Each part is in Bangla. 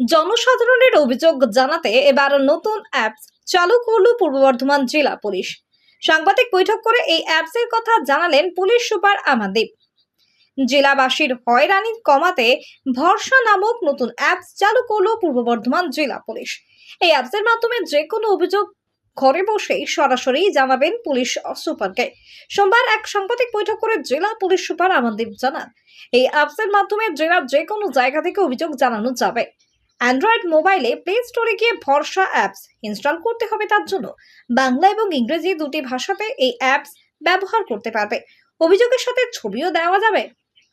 জনসাধারণের অভিযোগ জানাতে এবার নতুন অ্যাপস চালু করল পূর্ব বর্ধমান জেলা পুলিশ। সাংবাদিক বৈঠক করে এই অ্যাপসের কথা জানালেন পুলিশ সুপার আমাদীপ জেলাবাসীর হয়রানি কমাতে ভরসা নামক নতুন অ্যাপস চালু করল পূর্ব বর্ধমান জেলা পুলিশ। এই অ্যাপসের মাধ্যমে যে কোনো অভিযোগ ঘরে বসেই সরাসরি জানাবেন পুলিশ সুপারকে। সোমবার এক সাংবাদিক বৈঠক করে জেলা পুলিশ সুপার আমাদীপ জানান, এই অ্যাপসের মাধ্যমে জেলার যে কোনো জায়গা থেকে অভিযোগ জানানো যাবে। অ্যান্ড্রয়েড মোবাইলে প্লে স্টোরে গিয়ে ভরসা অ্যাপস ইনস্টল করতে হবে তার জন্য। বাংলা এবং ইংরেজি দুটি ভাষাতে এই অ্যাপস ব্যবহার করতে পারবে। অভিযোগের সাথে ছবিও দেওয়া যাবে।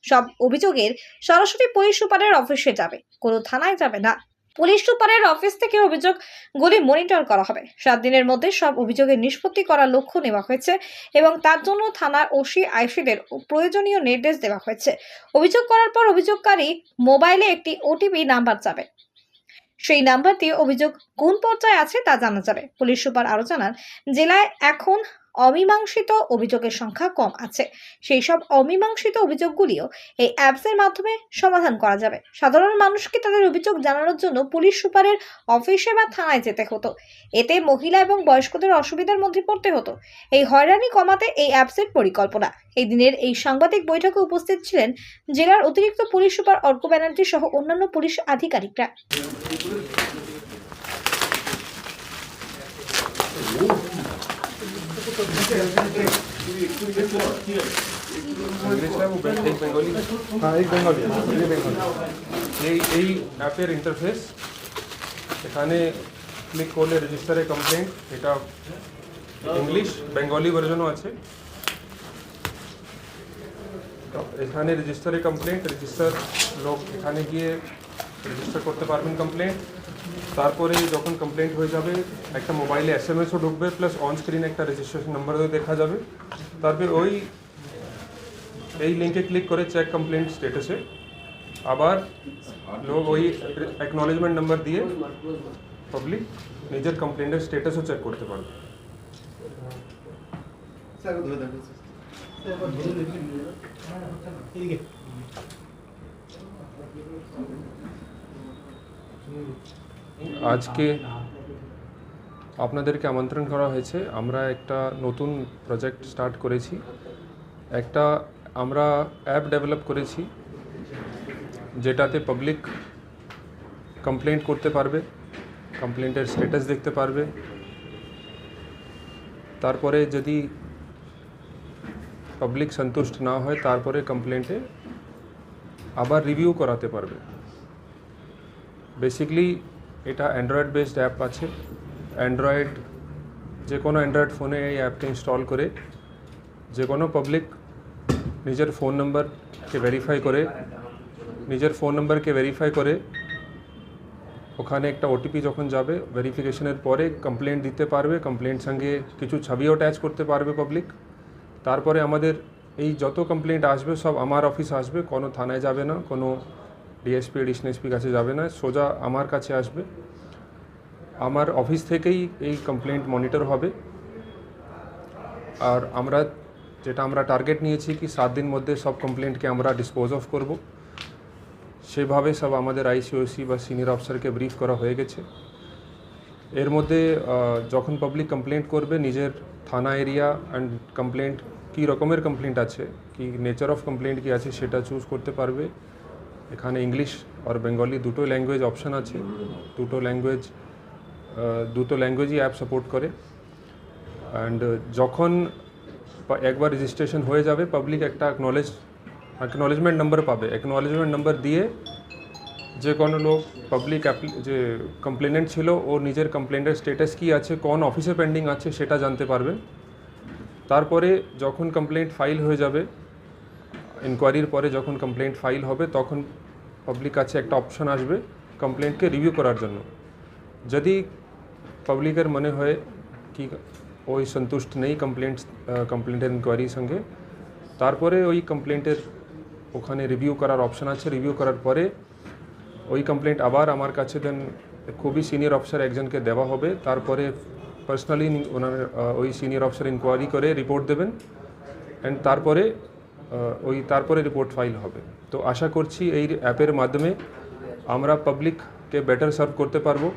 সব অভিযোগের সরাসরি পুলিশ সুপারের অফিসে যাবে, কোনো থানায় যাবে না। পুলিশ সুপারের অফিস থেকে অভিযোগগুলি মনিটর করা হবে। সাত দিনের মধ্যে সব অভিযোগের নিষ্পত্তি করার লক্ষ্য নেওয়া হয়েছে এবং তার জন্য থানার ওসি আইসিদের প্রয়োজনীয় নির্দেশ দেওয়া হয়েছে। অভিযোগ করার পর অভিযোগকারী মোবাইলে একটি ওটিপি নাম্বার যাবে সেই নাম্বার দিয়ে অভিযোগ কোন পর্যায়ে আছে তা জানা যাবে। পুলিশ সুপার আরও জানান, জেলায় এখন অমীমাংসিত অভিযোগের সংখ্যা কম আছে। সেই সব অমীমাংসিত অভিযোগগুলিও এই অ্যাপসের মাধ্যমে সমাধান করা যাবে। সাধারণ মানুষকে তাদের অভিযোগ জানানোর জন্য পুলিশ সুপারের অফিসে বা থানায় যেতে হতো। এতে মহিলা এবং বয়স্কদের অসুবিধার মধ্যে পড়তে হতো। এই হয়রানি কমাতে এই অ্যাপসের পরিকল্পনা। এই দিনের এই সাংবাদিক বৈঠকে উপস্থিত ছিলেন জেলার অতিরিক্ত পুলিশ সুপার অর্ক ব্যানার্জি সহ অন্যান্য পুলিশ আধিকারিকরা। এই এই এই অ্যাপের ইন্টারফেস এখানে ক্লিক করলে রেজিস্টারে কমপ্লেন্ট এটা ইংলিশ বেঙ্গলি ভার্জনও আছে। এখানে রেজিস্টারে কমপ্লেন্ট রেজিস্টার লোক এখানে গিয়ে রেজিস্টার করতে পারবেন কমপ্লেন্ট তারপরে যখন কমপ্লেন্ট হয়ে যাবে, একটা মোবাইলে এস এম এসও ঢুকবে প্লাস অন স্ক্রিন একটা রেজিস্ট্রেশন নাম্বারও দেখা যাবে। তারপরে ওই, এই লিঙ্কে ক্লিক করে চেক কমপ্লেন্ট স্টেটাসে আবার লোক ওই অ্যাকনলেজমেন্ট নাম্বার দিয়ে পাবলিক নিজের কমপ্লেন্টের স্টেটাসও চেক করতে পারবে। আজকে আপনাদেরকে আমন্ত্রণ করা হয়েছে। আমরা একটা নতুন প্রজেক্ট স্টার্ট করেছি। একটা আমরা অ্যাপ ডেভেলপ করেছি, যেটাতে পাবলিক কমপ্লেন্ট করতে পারবে কমপ্লেন্টের স্ট্যাটাস দেখতে পারবে। তারপরে যদি পাবলিক সন্তুষ্ট না হয়, তারপরে কমপ্লেন্টে আবার রিভিউ করাতে পারবে। বেসিকলি এটা অ্যান্ড্রয়েড বেসড অ্যাপ আছে। অ্যান্ড্রয়েড যে কোনো অ্যান্ড্রয়েড ফোনে এই অ্যাপটা ইনস্টল করে যে কোনো পাবলিক নিজের ফোন নাম্বারকে ভেরিফাই করে, নিজের ফোন নাম্বারকে ভেরিফাই করে, ওখানে একটা ওটিপি যখন যাবে ভেরিফিকেশনের পরে কমপ্লেন্ট দিতে পারবে কমপ্লেন্ট সঙ্গে কিছু ছবিও অ্যাটাচ করতে পারবে পাবলিক তারপরে আমাদের এই যত কমপ্লেন্ট আসবে, সব আমার অফিস আসবে, কোনো থানায় যাবে না, কোনো ডিএসপি এডিশন এসপি কাছে যাবে না, সোজা আমার কাছে আসবে। আমার অফিস থেকেই এই কমপ্লেন্ট মনিটর হবে। আর আমরা, যেটা আমরা টার্গেট নিয়েছি কি সাত দিন মধ্যে সব কমপ্লেন্টকে আমরা ডিসপোজ অফ করব। সেভাবে সব আমাদের আইসিওসি বা সিনিয়র অফিসারকে ব্রিফ করা হয়ে গেছে। এর মধ্যে যখন পাবলিক কমপ্লেন্ট করবে, নিজের থানা এরিয়া অ্যান্ড কমপ্লেন্ট কী রকমের কমপ্লেন্ট আছে, কি নেচার অফ কমপ্লেন্ট কী আছে, সেটা চুজ করতে পারবে। এখানে ইংলিশ আর বেঙ্গলি দুটো ল্যাঙ্গুয়েজ অপশান আছে। দুটো ল্যাঙ্গুয়েজ দুটো ল্যাঙ্গুয়েজই অ্যাপ সাপোর্ট করে। অ্যান্ড যখন একবার রেজিস্ট্রেশন হয়ে যাবে পাবলিক একটা অ্যাকনলেজ অ্যাকনলেজমেন্ট নাম্বার পাবে। অ্যাকনলেজমেন্ট নাম্বার দিয়ে যে কোনো লোক পাবলিক যে কমপ্লেনেন্ট ছিল, ও নিজের কমপ্লেন্টের স্টেটাস কী আছে, কোন অফিসে পেন্ডিং আছে, সেটা জানতে পারবে। তারপরে যখন কমপ্লেন্ট ফাইল হয়ে যাবে ইনকোয়ারির পরে যখন কমপ্লেন্ট ফাইল হবে, তখন পাবলিক কাছে একটা অপশন আসবে কমপ্লেন্টকে রিভিউ করার জন্য। যদি পাবলিকের মনে হয় কি ওই সন্তুষ্ট নেই কমপ্লেন্ট কমপ্লেন্টের ইনকোয়ারির সঙ্গে তারপরে ওই কমপ্লেন্টের ওখানে রিভিউ করার অপশন আছে। রিভিউ করার পরে ওই কমপ্লেন্ট আবার আমার কাছে দেন খুবই সিনিয়র অফিসার একজনকে দেওয়া হবে। তারপরে পার্সোনালি ওনার আহ, ওই সিনিয়র অফিসার ইনকোয়ারি করে রিপোর্ট দেবেন। অ্যান্ড তারপরে আহ, ওই তারপরে রিপোর্ট ফাইল হবে। তো আশা করছি এই অ্যাপের মাধ্যমে আমরা পাবলিক পাবলিককে বেটার সার্ভ করতে পারব।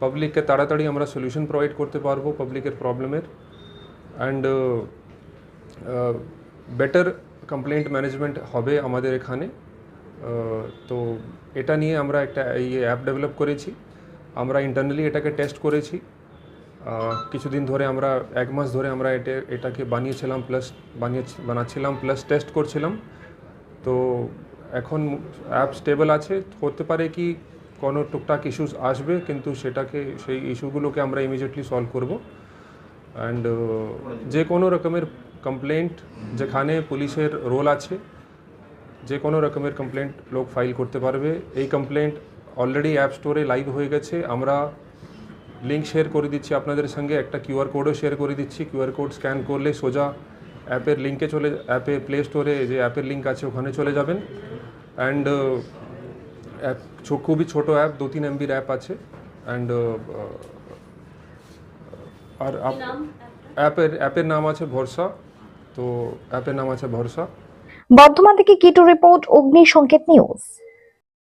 পাবলিককে তাড়াতাড়ি আমরা সলিউশন প্রোভাইড করতে পারব পাবলিকের প্রবলেমের অ্যান্ড বেটার কমপ্লেন্ট ম্যানেজমেন্ট হবে আমাদের এখানে। আহ, তো এটা নিয়ে আমরা একটা এই অ্যাপ ডেভেলপ করেছি। আমরা ইন্টারনালি এটাকে টেস্ট করেছি। আহ, কিছুদিন ধরে আমরা, এক মাস ধরে আমরা এটা, এটাকে বানিয়েছিলাম প্লাস বানিয়ে, বানাচ্ছিলাম প্লাস টেস্ট করছিলাম। তো এখন অ্যাপ স্টেবল আছে। হতে পারে কি কোনো টুকটাক ইস্যুস আসবে, কিন্তু সেটাকে, সেই ইস্যুগুলোকে আমরা ইমিডিয়েটলি সলভ করব। অ্যান্ড যে কোনো রকমের কমপ্লেন্ট যেখানে পুলিশের রোল আছে, যে কোনো রকমের কমপ্লেন্ট লোক ফাইল করতে পারবে। এই কমপ্লেন্ট অলরেডি অ্যাপ স্টোরে লাইভ হয়ে গেছে। আমরা লিঙ্ক শেয়ার করে দিচ্ছি আপনাদের সঙ্গে। একটা কিউআর কোডও শেয়ার করে দিচ্ছি। কিউআর কোড স্ক্যান করলে সোজা অ্যাপের লিঙ্কে চলে অ্যাপে প্লে স্টোরে যে অ্যাপের লিঙ্ক আছে ওখানে চলে যাবেন। অ্যান্ড অ্যাপ খুবই ছোটো অ্যাপ দু তিন এমবির অ্যাপ আছে। অ্যান্ড আর আপ- অ্যাপের অ্যাপের নাম আছে ভরসা। তো অ্যাপের নাম আছে ভরসা। বর্ধমান থেকে কিটু রিপোর্ট অগ্নি সংকেত নিউজ।